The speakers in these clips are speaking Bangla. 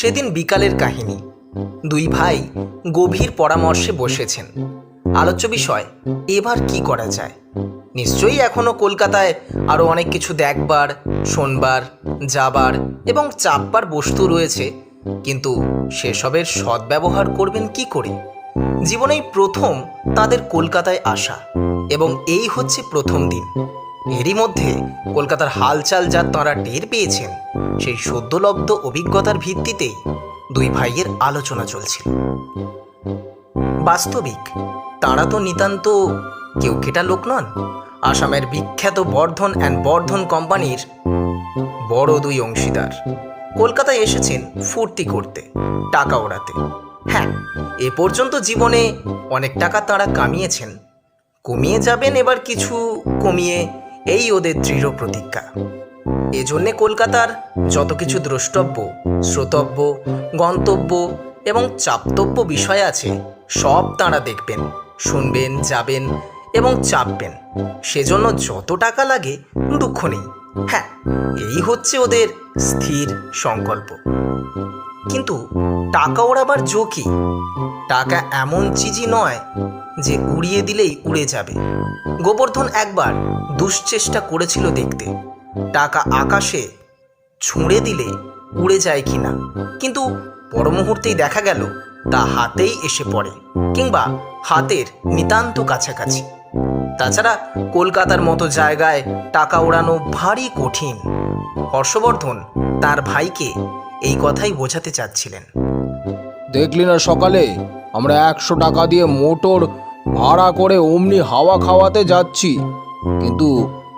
সেদিন বিকালের কাহিনী। দুই ভাই গভীর পরামর্শে বসেছেন। আলোচ্য বিষয়, এবার কি করা যায়? নিশ্চয়ই এখনও কলকাতায় আরও অনেক কিছু দেখবার, শোনবার, যাবার এবং চাপবার বস্তু রয়েছে, কিন্তু সেসবের সদ্ব্যবহার করবেন কি করে? জীবনেই প্রথম তাদের কলকাতায় আসা এবং এই হচ্ছে প্রথম দিন। এরই মধ্যে কলকাতার হালচাল যা তাঁরা টের পেয়েছেন, সেই সদ্যলব্ধ অভিজ্ঞতার ভিত্তিতেই দুই ভাইয়ের আলোচনা চলছিল। বাস্তবিক, তাঁরা তো নিতান্ত কেউ কেটা লোক নন। আসামের বিখ্যাত বর্ধন অ্যান্ড বর্ধন কোম্পানির বড় দুই অংশীদার। কলকাতায় এসেছেন ফুর্তি করতে, টাকা ওড়াতে। হ্যাঁ এ পর্যন্ত জীবনে অনেক টাকা তাঁরা কামিয়েছেন। কমিয়ে যাবেন এবার কিছু কমিয়ে এই ওদের দৃঢ় প্রতিজ্ঞা। এজন্যে কলকাতার যত কিছু দ্রষ্টব্য, শ্রোতব্য, গন্তব্য এবং চাপতব্য বিষয় আছে, সব তাঁরা দেখবেন, শুনবেন, যাবেন এবং চাপবেন। সেজন্য যত টাকা লাগে, দুঃখ নেই। হ্যাঁ এই হচ্ছে ওদের স্থির সংকল্প। কিন্তু টাকা ওড়াবার জো কি? টাকা এমন চিজি নয় যে উড়িয়ে দিলেই উড়ে যাবে। গোবর্ধন একবার দুশ্চেষ্টা করেছিল দেখতে। টাকা আকাশে ছুঁড়ে দিলে উড়ে যায় কিনা কিন্তু পর মুহূর্তেই দেখা গেল, তা হাতেই এসে পড়ে, কিংবা হাতের নিতান্ত কাছাকাছি। তাছাড়া কলকাতার মতো জায়গায় টাকা ওড়ানো ভারী কঠিন। হর্ষবর্ধন তার ভাইকে এই কথাই বোঝাতে চাচ্ছিলেন। দেখলি না সকালে? আমরা একশো টাকা দিয়ে মোটর ভাড়া করে অমনি হাওয়া খাওয়াতে যাচ্ছি। কিন্তু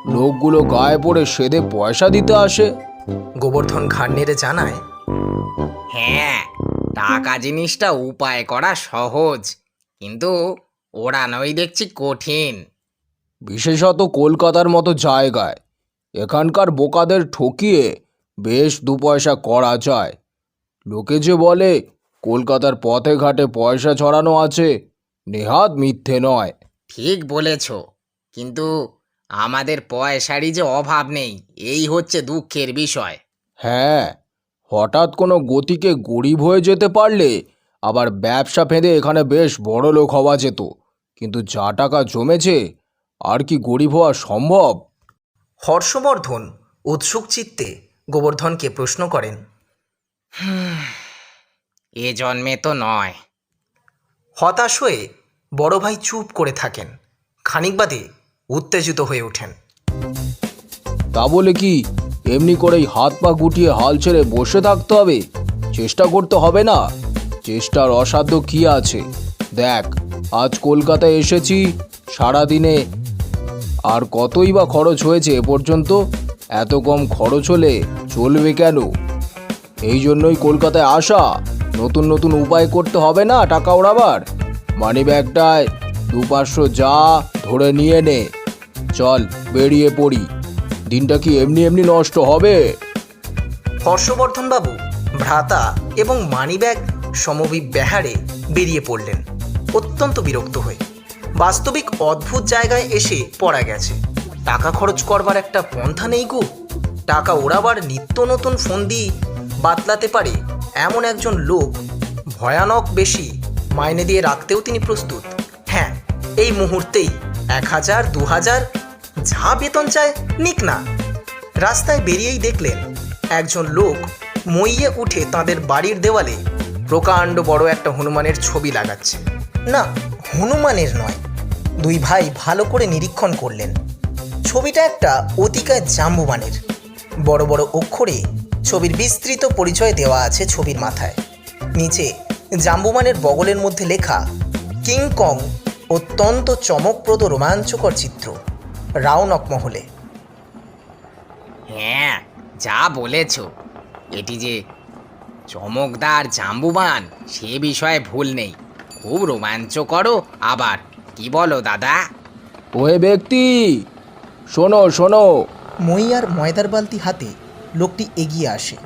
লোকগুলো গায়ে পড়ে সেদে পয়সা দিতে আসে। গোবর্ধন ঘাড় নেড়ে জানায় হ্যাঁ টাকা জিনিসটা উপায় করা সহজ কিন্তু ওড়ানোই দেখছি কঠিন। বিশেষত কলকাতার মতো জায়গায় এখানকার বোকাদের ঠকিয়ে বেশ দু পয়সা করা যায়। লোকে যে বলে কলকাতার পথে ঘাটে পয়সা ছড়ানো আছে নেহাত মিথ্যে নয়। ঠিক বলেছ। কিন্তু আমাদের পয়সারই যে অভাব নেই এই হচ্ছে দুঃখের বিষয়। হ্যাঁ হঠাৎ কোনো গতিকে গরিব হয়ে যেতে পারলে আবার ব্যবসা ফেঁদে এখানে বেশ বড় লোক হওয়া যেত। কিন্তু যা টাকা জমেছে আর কি গরিব হওয়া সম্ভব? হর্ষবর্ধন উৎসুক চিত্তে গোবর্ধনকে প্রশ্ন করেন। এ জন্মে তো নয়। হতাশ হয়ে বড় ভাই চুপ করে থাকেন। খানিক বাদে উত্তেজিত হয়ে ওঠেন। তা বলে কি, এমনি করেই হাত পা গুটিয়ে হাল ছেড়ে বসে থাকতে হবে? চেষ্টা করতে হবে না। চেষ্টার অসাধ্য কি আছে? দেখ, আজ কলকাতায় এসেছি, সারাদিনে। আর কতই বা খরচ হয়েছে এ পর্যন্ত? এত কম খরচ হলে চলবে কেন? এই জন্যই কলকাতায় আসা। নতুন নতুন উপায় করতে হবে না টাকা ওড়াবার। মানি ব্যাগটায় দু পাঁচশো যা ধরে নিয়ে নে। চল, বেরিয়ে পড়ি। দিনটা কি এমনি এমনি নষ্ট হবে? হর্ষবর্ধন বাবু, ভ্রাতা এবং মানিব্যাগ বেহারে বেরিয়ে পড়লেন। অত্যন্ত বিরক্ত হয়ে। বাস্তবিক অদ্ভুত জায়গায় এসে পড়া গেছে। টাকা খরচ করবার একটা পন্থা নেই গো। টাকা ওড়াবার নিত্য নতুন ফন্দি বাতলাতে পারে এমন একজন লোক ভয়ানক বেশি মাইনে দিয়ে রাখতেও তিনি প্রস্তুত। হ্যাঁ এই মুহূর্তেই এক হাজার, দু হাজার, যা বেতন চায় নিক না। রাস্তায় বেরিয়েই দেখলেন একজন লোক মইয়ে উঠে তাদের বাড়ির দেওয়ালে প্রকাণ্ড বড় একটা হনুমানের ছবি লাগাচ্ছে। না, হনুমানের নয়, দুই ভাই ভালো করে নিরীক্ষণ করলেন। ছবিটা একটা অতিকায় জাম্বুবানের। বড় বড় অক্ষরে ছবির বিস্তৃত পরিচয় দেওয়া আছে ছবির মাথায়। নিচে জাম্বুমানের বগলের মধ্যে লেখা কিংকং অত্যন্ত চমকপ্রদ রোমাঞ্চকর চিত্র রাউনক মহলে। হ্যাঁ যা বলেছ। এটি যে চমকদার জাম্বুবান সে বিষয়ে ভুল নেই। খুব রোমাঞ্চকরও আবার। কি বলো দাদা? ওহে ব্যক্তি শোনো শোনো। মই আর ময়দার বালতি হাতে লোকটি এগিয়ে আসে।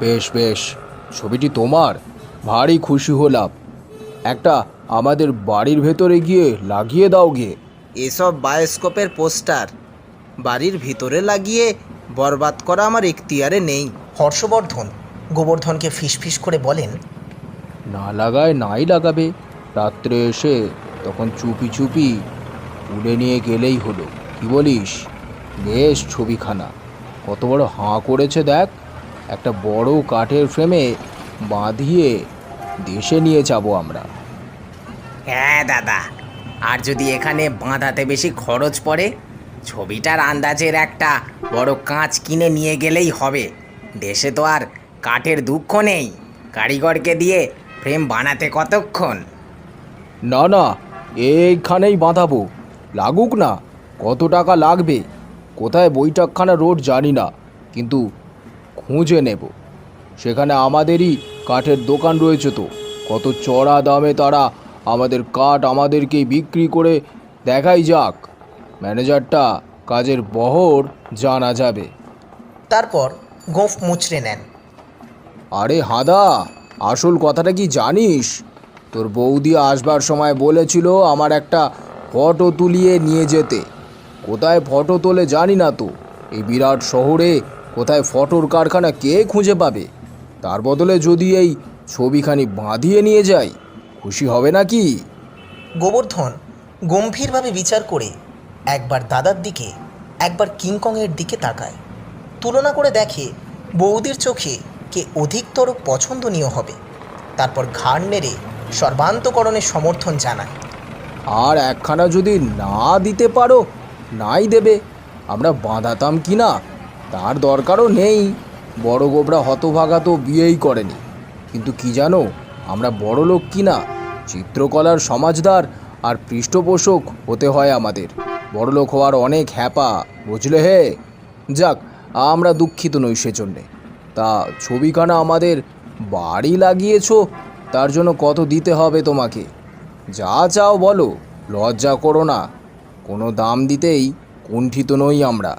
বেশ বেশ ছবিটি তোমার। ভারী খুশি হলাম। একটা আমাদের বাড়ির ভেতরে গিয়ে লাগিয়ে দাও গিয়ে। এসব বায়োস্কোপের পোস্টার। বাড়ির ভিতরে লাগিয়ে বরবাদ করা আমার এখতিয়ারে নেই। হর্ষবর্ধন গোবর্ধনকে ফিসফিস করে বলেন না লাগায় নাই লাগাবে। রাত্রে এসে তখন চুপি চুপি তুলে নিয়ে গেলেই হলো। কি বলিস? বেশ ছবিখানা। কত বড় হাঁ করেছে দেখ। একটা বড় কাঠের ফ্রেমে বাঁধিয়ে দেশে নিয়ে যাব আমরা। হ্যাঁ দাদা আর যদি এখানে বাঁধাতে বেশি খরচ পড়ে ছবিটার আন্দাজের একটা বড় কাঁচ কিনে নিয়ে গেলেই হবে। দেশে তো আর কাঠের দুঃখ নেই কারিগরকে দিয়ে ফ্রেম বানাতে কতক্ষণ? না না এইখানেই বাঁধাবো। লাগুক না কত টাকা লাগবে? কোথায় বৈঠকখানা রোড জানি না কিন্তু খুঁজে নেব। সেখানে আমাদেরই কাঠের দোকান রয়েছে তো। কত চড়া দামে তারা আমাদের কাঠ আমাদেরকেই বিক্রি করে দেখাই যাক। ম্যানেজারটা কাজের বহর জানা যাবে। তারপর গোঁফ মুচড়ে নেন। আরে হাদা আসল কথাটা কি জানিস? তোর বৌদি আসবার সময় বলেছিল আমার একটা ফটো তুলিয়ে নিয়ে যেতে। কোথায় ফটো তোলে জানি না তো। এই বিরাট শহরে কোথায় ফটোর কারখানা কে খুঁজে পাবে? তার বদলে যদি এই ছবিখানি বাঁধিয়ে নিয়ে যাই খুশি হবে নাকি? গোবর্ধন গম্ভীরভাবে বিচার করে একবার দাদার দিকে একবার কিংকংয়ের দিকে তাকায়। তুলনা করে দেখে বৌদির চোখে কে অধিকতর পছন্দনীয় হবে। তারপর ঘাড় নেড়ে সর্বান্তকরণের সমর্থন জানায়। আর একখানা যদি না দিতে পারো নাই দেবে। আমরা বাঁধাতাম কি না তার দরকারও নেই। বড় গোবরা হতভাগা তো বিয়েই করেনি। কিন্তু কি জানো, আমরা বড় লোক কি না চিত্রকলার সমাজদার আর পৃষ্ঠপোষক হতে হয় আমাদের। বড় লোক হওয়ার অনেক হ্যাপা, বুঝলে হে? যাক, আমরা দুঃখিত নই সেজন্যে। তা ছবিখানা আমাদের বাড়ি লাগিয়েছ, তার জন্য কত দিতে হবে তোমাকে? যা চাও বলো, লজ্জা করো না। কোনো দাম দিতেই কুণ্ঠিত নই আমরা।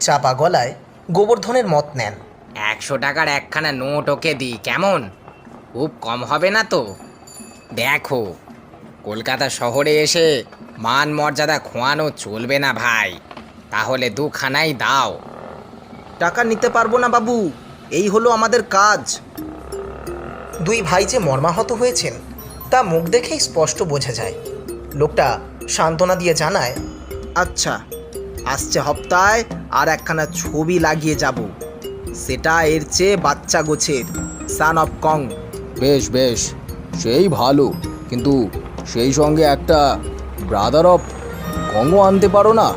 চাপা গলায় গোবর্ধনের মত নেন। একশো টাকার একখানা নোট ওকে দিই কেমন? খুব কম হবে না তো? দেখো কলকাতা শহরে এসে মান মর্যাদা খোয়ানো চলবে না ভাই তাহলে দুখানাই দাও। টাকা নিতে পারব না বাবু এই হলো আমাদের কাজ। দুই ভাই যে মর্মাহত হয়েছেন তা মুখ দেখেই স্পষ্ট বোঝা যায়। লোকটা সান্ত্বনা দিয়ে জানায় আচ্ছা আসছে হপ্তায় আর একখানা ছবি লাগিয়ে যাব। সেটা এর চেয়ে বাচ্চা গোছের সান অফ কং বেশ বেশ সেই ভালো। কিন্তু সেই সঙ্গে একটা ব্রাদার অফ কঙ্গ আনতে পারো না?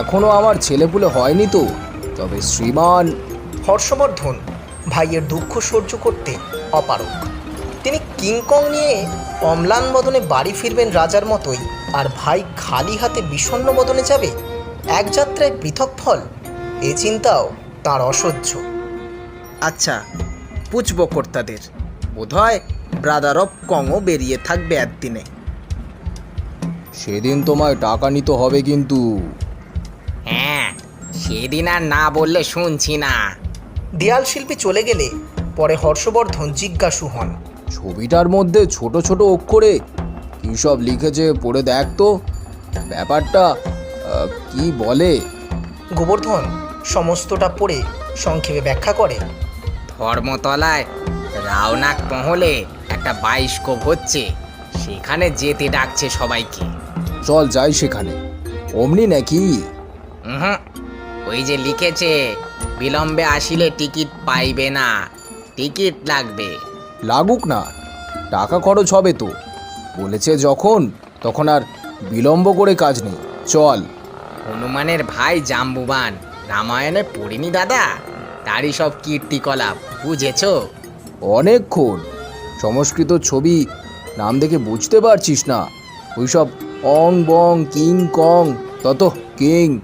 এখনও আমার ছেলেপুলে হয়নি তো। তবে শ্রীমান। হর্ষবর্ধন ভাইয়ের দুঃখ সহ্য করতে অপারক তিনি কিংকং নিয়ে অম্লান বদনে বাড়ি ফিরবেন রাজার মতোই। আর ভাই খালি হাতে বিষণ্ণ বদনে যাবে? এক যাত্রায় পৃথক ফল। এ চিন্তাও তার অসহ্য। আচ্ছা পুছব কর্তাদের। বোধহয় ব্রাদার অফ কংও বেরিয়ে থাকবে একদিনে। সেদিন তোমায় টাকা নিতে হবে কিন্তু। হ্যাঁ সেদিন আর না বললে শুনছি না। দেয়াল শিল্পী চলে গেলে পরে হর্ষবর্ধন জিজ্ঞাসু হন। ছবিটার মধ্যে ছোট ছোট অক্ষরে কী সব লিখেছে পড়ে দেখ তো। ব্যাপারটা কি বলে? গোবর্ধন সমস্তটা পড়ে সংক্ষেপে ব্যাখ্যা করে। ধর্মতলায় রাওনাক মহলে একটা বাইস্কোপ হচ্ছে সেখানে যেতে ডাকছে সবাইকে। চল যাই সেখানে। অমনি নাকি? হুম ওই যে লিখেছে বিলম্বে আসিলে টিকিট পাইবে না। টিকিট লাগবে। লাগুক না টাকা খরচ হবে তো। বলেছে যখন তখন আর বিলম্ব করে কাজ নেই। চল। হনুমানের ভাই জাম্বুবান রামায়ণে পড়িনি দাদা? তারই সব কীর্তিকলাপ বুঝেছ? অনেকক্ষণ। সংস্কৃত ছবি নাম দেখে বুঝতে পারছিস না। ওইসব অং বং কিং কং তত কিং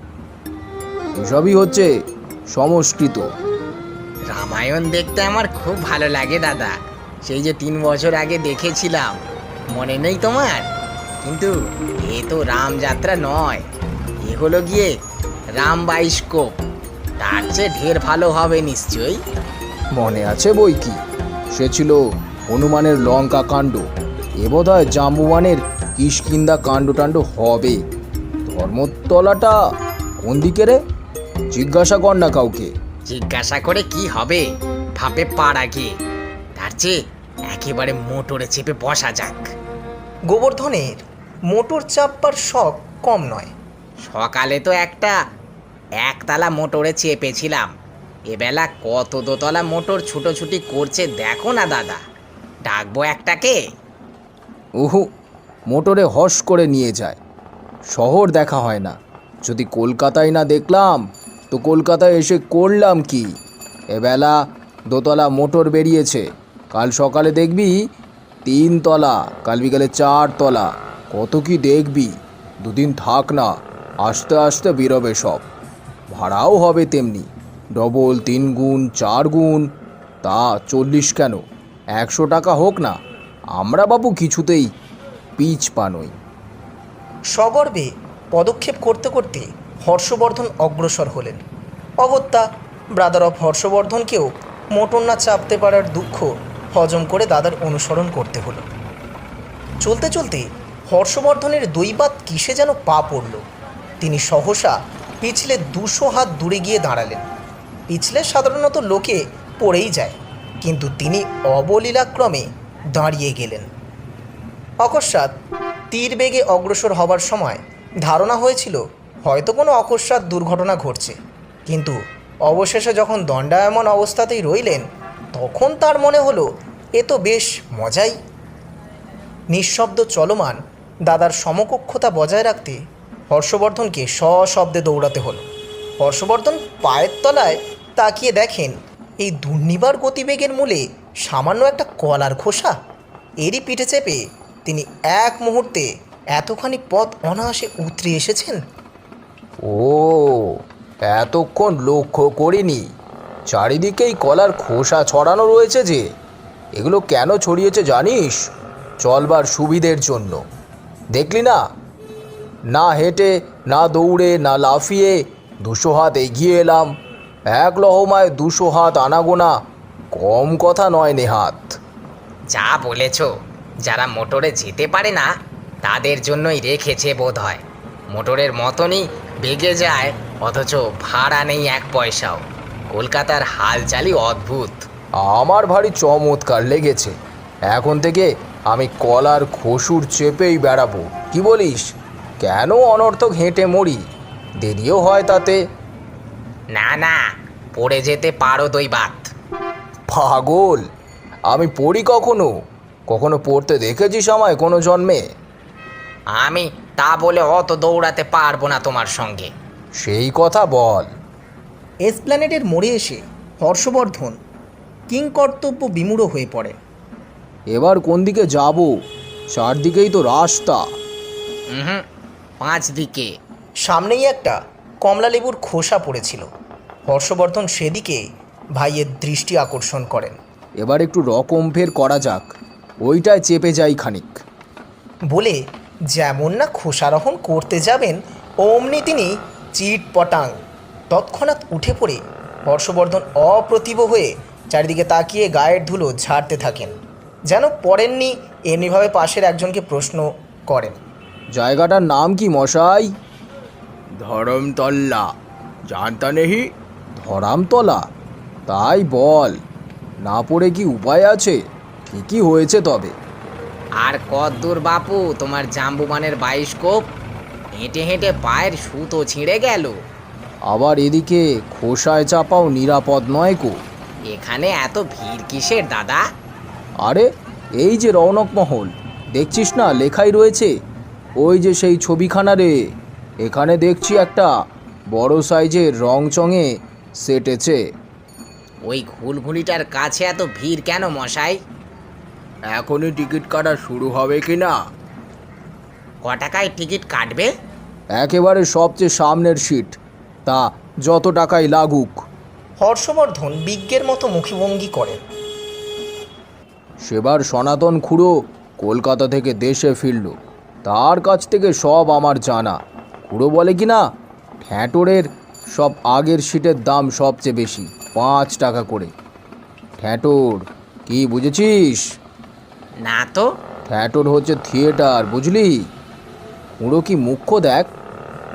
এসবই হচ্ছে সংস্কৃত। রামায়ণ দেখতে আমার খুব ভালো লাগে দাদা। সেই যে তিন বছর আগে দেখেছিলাম মনে নেই তোমার? কিন্তু এ তো রামযাত্রা নয়। এ হলো গিয়ে রাম বাইস্কোপ তার চেয়ে ঢের ভালো হবে নিশ্চয়ই। মনে আছে বই কি? সে ছিল হনুমানের লঙ্কা কাণ্ড। এ বোধ হয় জাম্বুয়ানের কিষ্কিন্দা কাণ্ড টাণ্ড হবে। ধর্মতলাটা কোন দিকে রে? জিজ্ঞাসা কর না কাউকে। জিজ্ঞাসা করে কি হবে? ভাবে পাড়া গিয়ে। তার চেয়ে একেবারে মোটরে চেপে বসা যাক। গোবর্ধনের মোটর চাপবার শখ কম নয়। সকালে তো একটা একতলা মোটরে চেপেছিলাম। এবেলা কত দোতলা মোটর ছুটোছুটি করছে দেখো না দাদা। ডাকবো একটাকে? ওহো মোটরে হস করে নিয়ে যায়। শহর দেখা হয় না। যদি কলকাতায় না দেখলাম তো কলকাতায় এসে করলাম কি? এবেলা দোতলা মোটর বেরিয়েছে। কাল সকালে দেখবি তিন তলা, কাল বিকালে চার তলা। কত কি দেখবি? দুদিন থাক না, আস্তে আস্তে বেরোবে সব। ভাড়াও হবে তেমনি, ডবল, তিন গুণ, চার গুণ। তা চল্লিশ কেন? একশো টাকা হোক না, আমরা বাবু কিছুতেই পিচ পানই সগর্বে পদক্ষেপ করতে করতে হর্ষবর্ধন অগ্রসর হলেন। অগত্যা ব্রাদার অফ হর্ষবর্ধনকেও মোটর না চাপতে পারার দুঃখ হজম করে দাদার অনুসরণ করতে হলো। চলতে চলতে হর্ষবর্ধনের দৈবাত কিসে যেন পা পড়ল। তিনি সহসা পিছলে দুশো হাত দূরে গিয়ে দাঁড়ালেন। পিছলে সাধারণত লোকে পড়েই যায়, কিন্তু তিনি অবলীলাক্রমে দাঁড়িয়ে গেলেন। অকস্মাৎ তীর বেগে অগ্রসর হবার সময় ধারণা হয়েছিল, হয়তো কোনো অকস্মাৎ দুর্ঘটনা ঘটছে। কিন্তু অবশেষে যখন দণ্ডায়মন অবস্থাতেই রইলেন তখন তার মনে হলো, এ তো বেশ মজাই। নিঃশব্দ চলমান দাদার সমকক্ষতা বজায় রাখতে হর্ষবর্ধনকে সশব্দে দৌড়াতে হলো। হর্ষবর্ধন পায়ের তলায় তাকিয়ে দেখেন, এই দুর্নিবার গতিবেগের মূলে সামান্য একটা কলার খোসা। এরই পিঠে চেপে তিনি এক মুহূর্তে এতখানি পথ অনায়াসে উতরে এসেছেন। ও, এতক্ষণ লক্ষ্য করিনি। চারিদিকেই কলার খোসা ছড়ানো রয়েছে যে, এগুলো কেন ছড়িয়েছে জানিস? চলবার সুবিধের জন্য। দেখলি না? না হেঁটে, না দৌড়ে, না লাফিয়ে দুশো হাত এগিয়ে এলাম। এক লহমায় দুশো হাত আনাগোনা, কম কথা নয় নেহাত। যা বলেছ, যারা মোটরে যেতে পারে না, তাদের জন্যই রেখেছে বোধ হয় মোটরের মতনই বেগে যায়, অথচ ভাড়া নেই এক পয়সাও। কলকাতার হালচালই অদ্ভুত। আমার ভারী চমৎকার লেগেছে। এখন থেকে আমি কলার খসুর চেপেই বেড়াবো। কি বলিস? কেন অনর্থক হেঁটে মরি? দেরিও হয় তাতে। না না পড়ে যেতে পারো দৈবাত পাগল! আমি পড়ি কখনো? কখনো পড়তে দেখেছিস আমায় কোনো জন্মে? আমি তা বলে অত দৌড়াতে পারব না তোমার সঙ্গে। সেই কথা বল। এসপ্ল্যানেডের মোড়ে এসে হর্ষবর্ধন কিংকর্তব্য বিমূঢ় হয়ে পড়ে। এবার কোন দিকে যাব? চারদিকেই তো রাস্তা। পাঁচ দিকে। সামনেই একটা কমলালেবুর খোসা পড়েছিল। হর্ষবর্ধন সেদিকে ভাইয়ের দৃষ্টি আকর্ষণ করেন। এবার একটু রকম ফের করা যাক। ওইটায় চেপে যাই খানিক। বলে যেমন না খোসারোহণ করতে যাবেন অমনি তিনি চিট পটাং তৎক্ষণাৎ উঠে পড়ে হর্ষবর্ধন অপ্রতিভ হয়ে চারিদিকে তাকিয়ে গায়ের ধুলো ঝাড়তে থাকেন। যেন পড়েননি এমনিভাবে পাশের একজনকে প্রশ্ন করেন। জায়গাটার নাম কি মশাই? ধরমতল্লা জানতা নেহি? ধরামতলা? তাই বল। না পড়ে কি উপায় আছে? ঠিকই হয়েছে তবে। আর কদ্দূর বাপু তোমার জাম্বুবানের বাইস্কোপ হেঁটে হেঁটে পায়ের সুতো ছিঁড়ে গেল। আবার এদিকে খোসায় চাপাও নিরাপদ নয় কো। এখানে এত ভিড় কিসের দাদা? আরে এই যে রৌনক মহল দেখছিস না লেখাই রয়েছে? ওই যে সেই ছবিখানা রে। এখানে দেখছি একটা বড় সাইজের রং চঙে সেটেছে। ওই ঘুলঘুলিটার কাছে এত ভিড় কেন মশাই? এখনই টিকিট কাটা শুরু হবে কি না ক টাকায় টিকিট কাটবে? একেবারে সবচেয়ে সামনের সিট। তা যত টাকাই লাগুক। হর্ষবর্ধন বিজ্ঞের মতো মুখভঙ্গি করেন। সেবার সনাতন খুড়ো কলকাতা থেকে দেশে ফিরল। তার কাছ থেকে সব আমার জানা। খুড়ো বলে কি না ঠ্যাঁটোরের সব আগের সিটের দাম সবচেয়ে বেশি পাঁচ টাকা করে। ঠ্যাঁটোর কি বুঝেছিস? না তো। থিয়েটার হচ্ছে থিয়েটার বুঝলি? খুঁড়ো কি মুখ্য দেখ।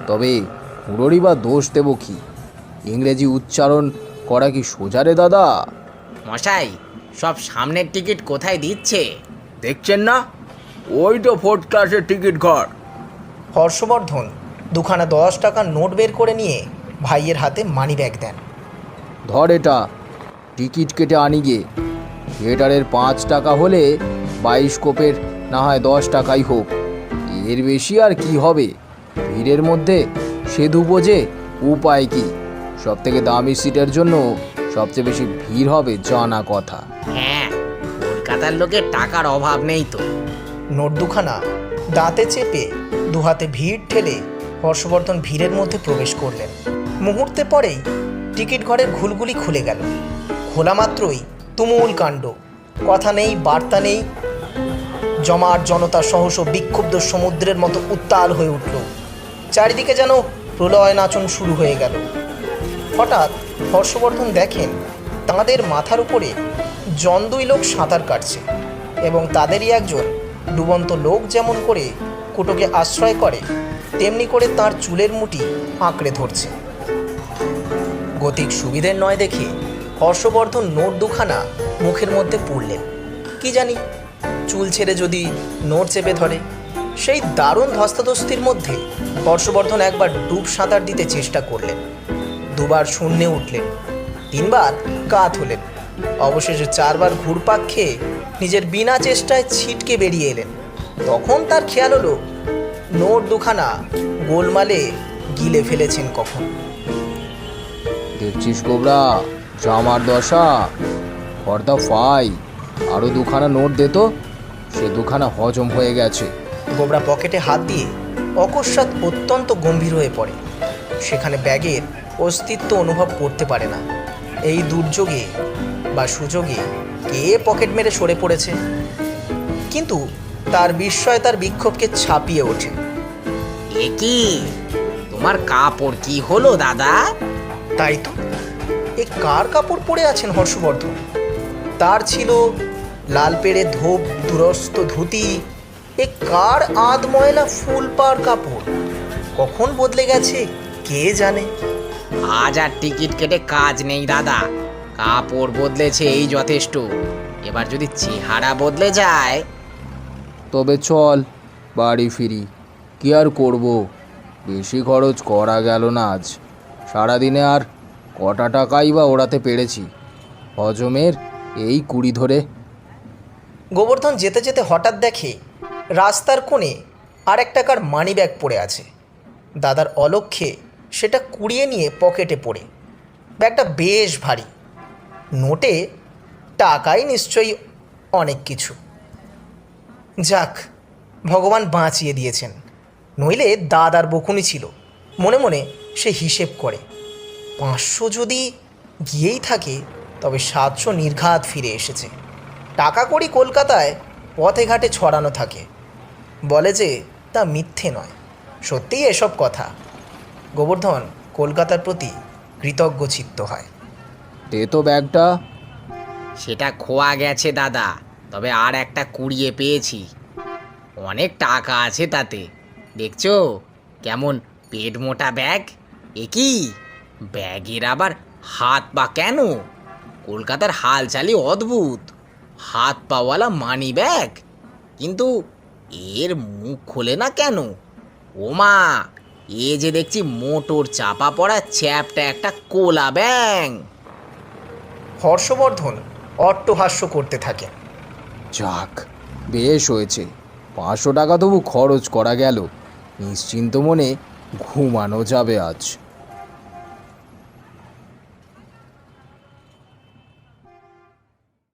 তবে খুঁড়োরই বা দোষ দেবো কি? ইংরেজি উচ্চারণ করা কি সোজা রে দাদা? মশাই সব সামনের টিকিট কোথায় দিচ্ছে? দেখছেন না? ওই তো ফোর্থ ক্লাসের টিকিট ঘর। হর্ষবর্ধন দুখানা দশ টাকার নোট বের করে নিয়ে ভাইয়ের হাতে মানি ব্যাগ দেন। ধর এটা টিকিট কেটে আনি গে। থিয়েটারের পাঁচ টাকা হলে বাইশ কোপের না হয় দশ টাকাই হোক। এর বেশি আর কি হবে? ভিড়ের মধ্যে সেধু বোঝে উপায় কি? সব থেকে দামি সিটের জন্য সবচেয়ে বেশি ভিড় হবে জানা কথা হ্যাঁ কলকাতার লোকের টাকার অভাব নেই তো। নোট দুখানা দাঁতে চেপে দুহাতে ভিড় ঠেলে হর্ষবর্ধন ভিড়ের মধ্যে প্রবেশ করলেন। মুহূর্তে পরেই টিকিট ঘরের ঘুলগুলি খুলে গেল। খোলা মাত্রই তুমুল কাণ্ড। কথা নেই বার্তা নেই জমাট জনতা সহস বিক্ষুব্ধ সমুদ্রের মতো উত্তাল হয়ে উঠল। চারিদিকে যেন প্রলয় নাচন শুরু হয়ে গেল। হঠাৎ হর্ষবর্ধন দেখেন, তাঁদের মাথার উপরে জন দুই লোক সাঁতার কাটছে এবং তাদেরই একজন ডুবন্ত লোক যেমন করে কুটোকে আশ্রয় করে, তেমনি করে তার চুলের মুটি আঁকড়ে ধরছে। গতিক সুবিধের নয় দেখে হর্ষবর্ধন নোট দুখানা মুখের মধ্যে পুড়লেন। কি জানি, চুল ছেড়ে যদি নোট চেপে ধরে। সেই দারুণ ধস্তাধস্তির মধ্যে হর্ষবর্ধন একবার ডুব সাঁতার দিতে চেষ্টা করলেন। দুবার শূন্যে উঠলেন, তিনবার কাত হলেন। অবশেষে চারবার ঘুরপাক খেয়ে নিজের বিনা চেষ্টায় ছিটকে বেরিয়ে এলেন। তখন তার খেয়াল হলো নোট দুখানা গোলমালে গিলে ফেলেছেন কখন। দেখছিস গোবরা, জামার দশা? ফর দ্য ফাই আরও দুখানা নোট দে তো, সে দুখানা হজম হয়ে গেছে। গোবরা পকেটে হাত দিয়ে অকস্মাৎ অত্যন্ত গম্ভীর হয়ে পড়ে। সেখানে ব্যাগের অস্তিত্ব অনুভব করতে পারে না। এই দুর্যোগে বা সুযোগে কে পকেট মেরে সরে পড়েছে? কিন্তু তার বিস্ময় তার বিক্ষোভকে ছাপিয়ে ওঠে। এ কি? তোমার কাপড় কি হলো দাদা? তাই তো। এ কার কাপড় পরে আছেন হর্ষবর্ধন? তার ছিল লাল পেড়ে ধোপ দুরস্ত ধুতি এ কার আধ ময়লা ফুল পার কাপড়? কখন বদলে গেছে কে জানে? আজ আর টিকিট কেটে কাজ নেই দাদা। কাপড় বদলেছে এই যথেষ্ট। এবার যদি চেহারা বদলে যায়। তবে চল বাড়ি ফিরি। কি আর করব? বেশি খরচ করা গেল না আজ। সারাদিনে আর কটা টাকাই বা ওড়াতে পেরেছি। হজমের এই কুড়ি ধরে। গোবর্ধন যেতে যেতে হঠাৎ দেখে রাস্তার কোণে আর এক টাকার মানি ব্যাগ পড়ে আছে। দাদার অলক্ষ্যে সেটা কুড়িয়ে নিয়ে পকেটে পড়ে। ব্যাগটা বেশ ভারী। নোটে টাকাই নিশ্চয়ই অনেক কিছু। যাক, ভগবান বাঁচিয়ে দিয়েছেন। নইলে দাদার বকুনি ছিল। মনে মনে সে হিসেব করে। পাঁচশো যদি গিয়েই থাকে, তবে সাতশো নির্ঘাত ফিরে এসেছে। টাকা কড়ি কলকাতায় পথে ঘাটে ছড়ানো থাকে। বলে যে তা মিথ্যে নয়। সত্যিই এসব কথা? গোবর্ধন কলকাতার প্রতি কৃতজ্ঞ চিত্ত হয়। দে তো ব্যাগটা। সেটা খোয়া গেছে দাদা তবে আর একটা কুড়িয়ে পেয়েছি। অনেক টাকা আছে তাতে। দেখছ? কেমন পেট মোটা ব্যাগ? এ কি? ব্যাগের আবার হাত পা কেন? কলকাতার হালচালই অদ্ভুত। হাত পাওয়ালা মানি ব্যাগ। কিন্তু এর মুখ খোলে না কেন? ওমা এ যে দেখছি মোটর চাপা পড়া চ্যাপটা একটা কোলা ব্যাং। হর্ষবর্ধন অট্টহাস্য করতে থাকে। যাক বেশ হয়েছে। পাঁচশো টাকা তবু খরচ করা গেল। নিশ্চিন্ত মনে ঘুমানো যাবে আজ।